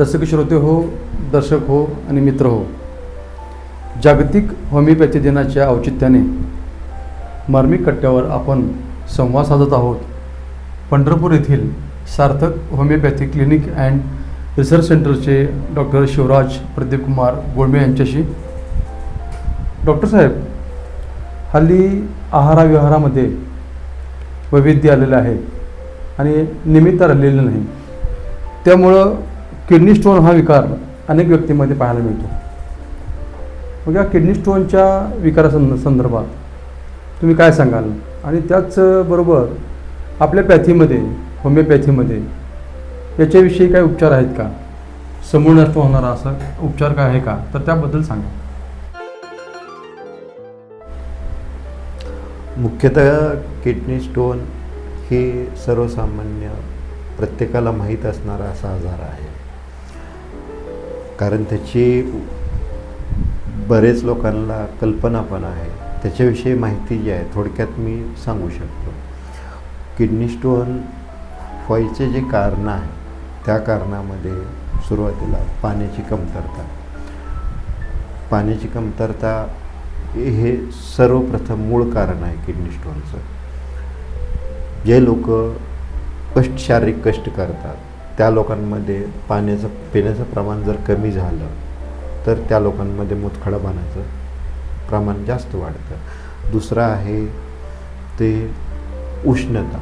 रसिक श्रोते हो दर्शक हो आणि मित्र हो जागतिक होमिओपॅथी दिनाच्या औचित्याने मार्मिक कट्ट्यावर आपण संवाद साधत आहोत. पंढरपूर येथील Sarthak homeopathy clinic and research सेंटरचे डॉक्टर शिवराज प्रदीप कुमार गोळमे यांच्याशी. डॉक्टर साहेब हल्ली आहाराविहारामध्ये वैविध्य आलेलं आहे आणि निमित्त राहिलेलं नाही. त्यामुळं किडनी स्टोन हा विकार अनेक व्यक्तींमध्ये पाहायला मिळतो. मग या किडनी स्टोनच्या विकारासं संदर्भात तुम्ही काय सांगाल? आणि त्याचबरोबर आपल्या पॅथीमध्ये होमिओपॅथीमध्ये याच्याविषयी काय उपचार आहेत का? समूळ नष्ट होणारा असा उपचार काय आहे का? तर त्याबद्दल सांगा. मुख्यतः किडनी स्टोन ही सर्वसामान्य प्रत्येकाला माहीत असणारा असा आजार आहे. कारण त्याची बरेच लोकांना कल्पना पण आहे. त्याच्याविषयी माहिती जी आहे थोडक्यात मी सांगू शकतो. किडनी स्टोन व्हायचे जे कारणं आहे त्या कारणामध्ये सुरुवातीला पाण्याची कमतरता. पाण्याची कमतरता हे सर्वप्रथम मूळ कारण आहे किडनी स्टोनचं. जे लोक कष्ट शारीरिक कष्ट करतात त्या लोकांमध्ये पाण्याचं पिण्याचं प्रमाण जर कमी झालं तर त्या लोकांमध्ये मुतखडा प्रमाण जास्त वाढतं. दुसरं आहे ते उष्णता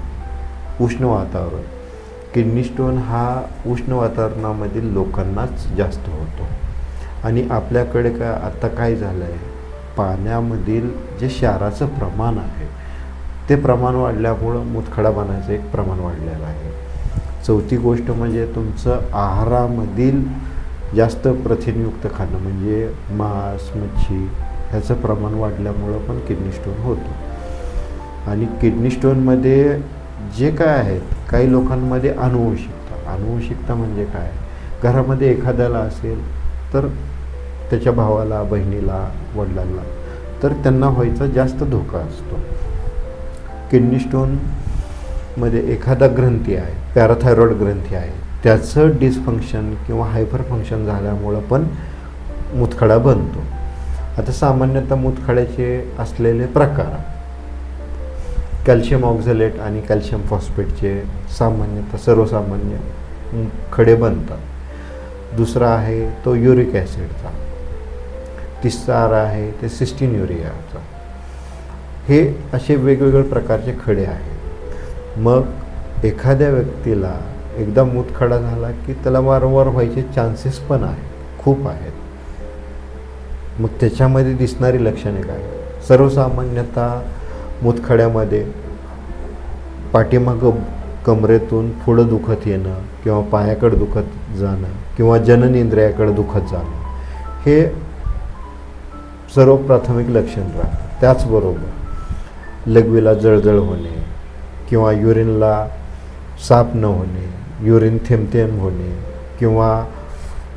उष्ण वातावरण. किडनी स्टोन हा उष्ण वातावरणामधील लोकांनाच जास्त होतो. आणि आपल्याकडे काय आता काय झालं आहे पाण्यामधील जे क्षाराचं प्रमाण आहे ते प्रमाण वाढल्यामुळं मुतखडा बनायचं एक प्रमाण वाढलेलं आहे. चौथी गोष्ट म्हणजे तुमचं आहारामधील जास्त प्रथिनयुक्त खाणं म्हणजे मांस मच्छी ह्याचं प्रमाण वाढल्यामुळं पण किडनी स्टोन होतो. आणि किडनी स्टोनमध्ये जे काय आहेत काही लोकांमध्ये अनुवंशिकता. अनुवंशिकता म्हणजे काय? घरामध्ये एखाद्याला असेल तर त्याच्या भावाला बहिणीला वडिलांना तर त्यांना व्हायचा जास्त धोका असतो. किडनी स्टोन मध्ये एखादा ग्रंथी आहे पॅराथायरॉइड ग्रंथी आहे त्याचं डिसफंक्शन किंवा हायपर फंक्शन झाल्यामुळं पण मुतखडा बनतो. आता सामान्यतः मुतखड्याचे असलेले प्रकार कॅल्शियम ऑक्झलेट आणि कॅल्शियम फॉस्फेटचे सामान्यतः सर्वसामान्य खडे बनतात. दुसरा आहे तो युरिक ॲसिडचा तिसरा आहे ते सिस्टीन युरियाचा. हे असे वेगवेगळे प्रकारचे खडे आहेत. मग एखाद्या व्यक्तीला एकदा मूतखडा झाला की त्याला वारंवार व्हायचे चान्सेस पण आहेत खूप आहेत. मग त्याच्यामध्ये दिसणारी लक्षणे काय? सर्वसामान्यतः मुतखड्यामध्ये पाठीमागं कमरेतून पुढं दुखत येणं किंवा पायाकडं दुखत जाणं किंवा जननेंद्रियाकडं दुखत जाणं हे सर्व प्राथमिक लक्षण राहतं त्याचबरोबर लघवीला जळजळ होणे किंवा युरिनला साफ न होणे युरिन थेंबथेंब होणे किंवा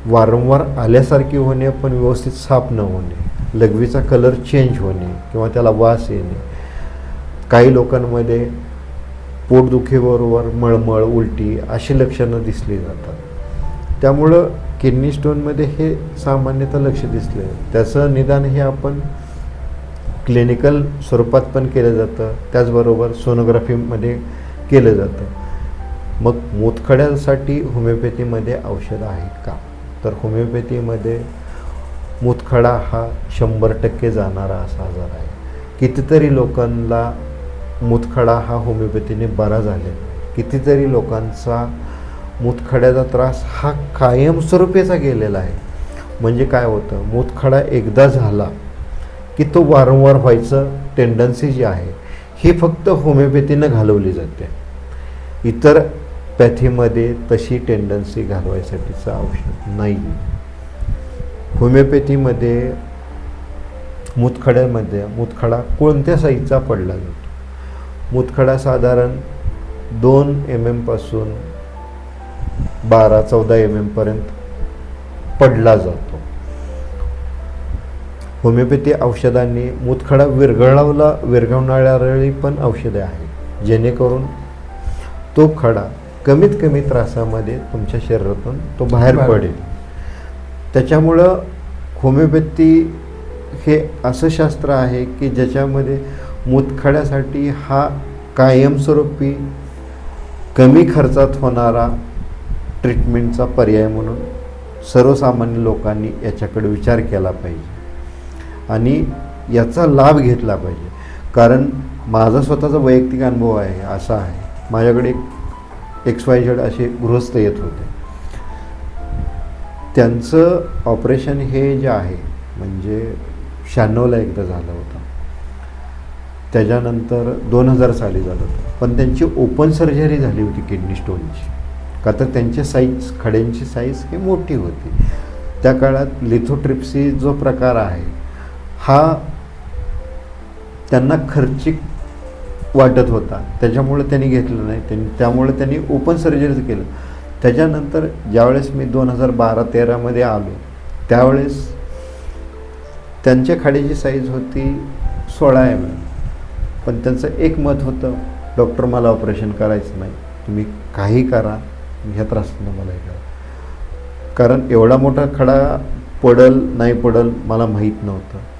वारंवार आल्यासारखी होणे पण व्यवस्थित साफ न होणे लघवीचा कलर चेंज होणे किंवा त्याला वास येणे. काही लोकांमध्ये पोटदुखीबरोबर मळमळ उलटी अशी लक्षणं दिसली जातात. त्यामुळं किडनी स्टोनमध्ये हे सामान्यतः लक्ष दिसलं. त्याचं निदान हे आपण क्लिनिकल स्वरूपात पण केलं जातं. त्याचबरोबर सोनोग्राफीमध्ये केलं जातं. मग मुतखड्यासाठी होमिओपॅथीमध्ये औषधं आहेत का? तर होमिओपॅथीमध्ये मुतखडा हा शंभर टक्के जाणारा असा आजार आहे. कितीतरी लोकांना मुतखडा हा होमिओपॅथीने बरा झाले कितीतरी लोकांचा मुतखड्याचा त्रास हा कायमस्वरूपीचा गेलेला आहे. म्हणजे काय होतं? मुतखडा एकदा झाला की तो वारंवार व्हायचं टेंडन्सी जी आहे ही फक्त होमिओपॅथीनं घालवली जाते. इतर पॅथीमध्ये तशी टेंडन्सी घालवायसाठीचं औषध नाही. होमिओपॅथीमध्ये मुतखड्यामध्ये मुतखडा कोणत्या साईजचा पडला जातो? मुतखडा साधारण दोन एम एमपासून बारा चौदा एम एमपर्यंत पडला जातो. होमिओपॅथी औषधांनी मुतखडा विरघळवला विरघळणारी पण औषधे आहेत जेणेकरून तो खडा कमीत कमी त्रासामध्ये तुमच्या शरीरातून तो बाहेर बाहेर. पडेल त्याच्यामुळं होमिओपॅथी हे असं शास्त्र आहे की ज्याच्यामध्ये मुतखड्यासाठी हा कायमस्वरूपी कमी खर्चात होणारा ट्रीटमेंटचा पर्याय म्हणून सर्वसामान्य लोकांनी याच्याकडे विचार केला पाहिजे आणि याचा लाभ घेतला पाहिजे. कारण माझा स्वतःचा वैयक्तिक अनुभव आहे असा आहे. माझ्याकडे एक एक्स वाय झेड असे गृहस्थ येत होते. त्यांचं ऑपरेशन हे जे आहे म्हणजे शहाण्णवला एकदा झालं होतं. त्याच्यानंतर दोन हजार साली झालं होतं. पण त्यांची ओपन सर्जरी झाली होती किडनी स्टोनची का तर त्यांची साईज खड्यांची साईज ही मोठी होती. त्या काळात लिथोट्रिप्सी जो प्रकार आहे हा त्यांना खर्चिक वाटत होता. त्याच्यामुळे त्यांनी घेतलं नाही. त्यांनी त्यामुळे त्यांनी ओपन सर्जरीच केलं. त्याच्यानंतर ज्यावेळेस मी दोन हजार बारा तेरामध्ये आलो त्यावेळेस त्यांच्या खाडीची साईज होती सोळा एम एम पण त्यांचं एक मत होतं डॉक्टर मला ऑपरेशन करायचं नाही. तुम्ही काही करा ह्या त्रासानं मला हे करा. कारण एवढा मोठा खडा पडल नाही पडल मला माहीत नव्हतं.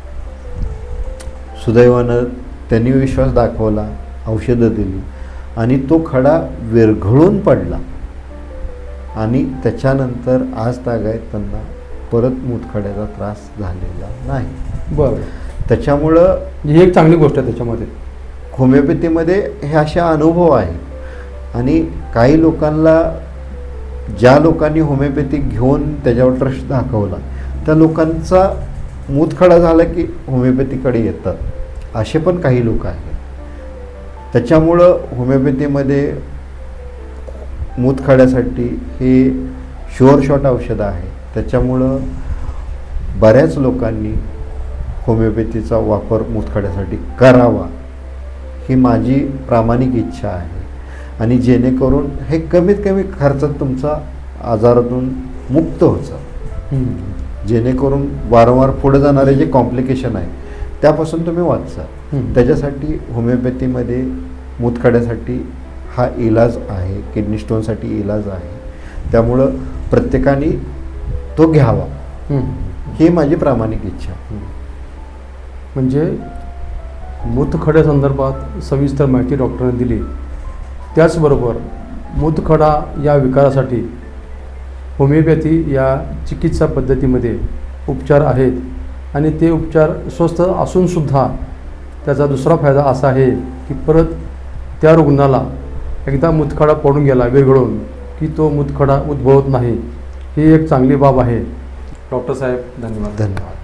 सुदैवानं त्यांनी विश्वास दाखवला औषधं दिली आणि तो खडा विरघळून पडला. आणि त्याच्यानंतर आज तागायत त्यांना परत मुतखड्याचा त्रास झालेला नाही. बरं. त्याच्यामुळं ही एक चांगली गोष्ट आहे त्याच्यामध्ये. होमिओपॅथीमध्ये हे असे अनुभव आहेत. आणि काही लोकांना ज्या लोकांनी होमिओपॅथी घेऊन त्याच्यावर ट्रस्ट दाखवला त्या लोकांचा मूतखडा झाला की होमिओपॅथीकडे येतात. असे पण काही लोक आहेत. त्याच्यामुळं होमिओपॅथीमध्ये मूतखड्यासाठी हे शुअर शॉट औषधं आहे. त्याच्यामुळं बऱ्याच लोकांनी होमिओपॅथीचा वापर मूतखड्यासाठी करावा ही माझी प्रामाणिक इच्छा आहे. आणि जेणेकरून हे कमीत कमी खर्चात तुमचा आजारातून मुक्त व्हायचं जेणेकरून वारंवार पुढे जाणारे जे कॉम्प्लिकेशन आहे त्यापासून तुम्ही हम्म. त्याच्यासाठी होमिओपॅथीमध्ये मूतखड्यासाठी हा इलाज आहे किडनी स्टोनसाठी इलाज आहे त्यामुळं प्रत्येकाने तो घ्यावा. ही माझी प्रामाणिक इच्छा. म्हणजे मूतखड्या संदर्भात सविस्तर माहिती डॉक्टरांनी दिली त्याचबरोबर मूतखडा या विकारासाठी होमिओपॅथी या चिकित्सा पद्धतीमध्ये उपचार आहेत आणि ते उपचार स्वस्त असूनसुद्धा त्याचा दुसरा फायदा असा आहे की परत त्या रुग्णाला एकदा मुतखडा पडून गेला विरघळून की तो मुतखडा उद्भवत नाही. ही एक चांगली बाब आहे. डॉक्टर साहेब धन्यवाद. धन्यवाद.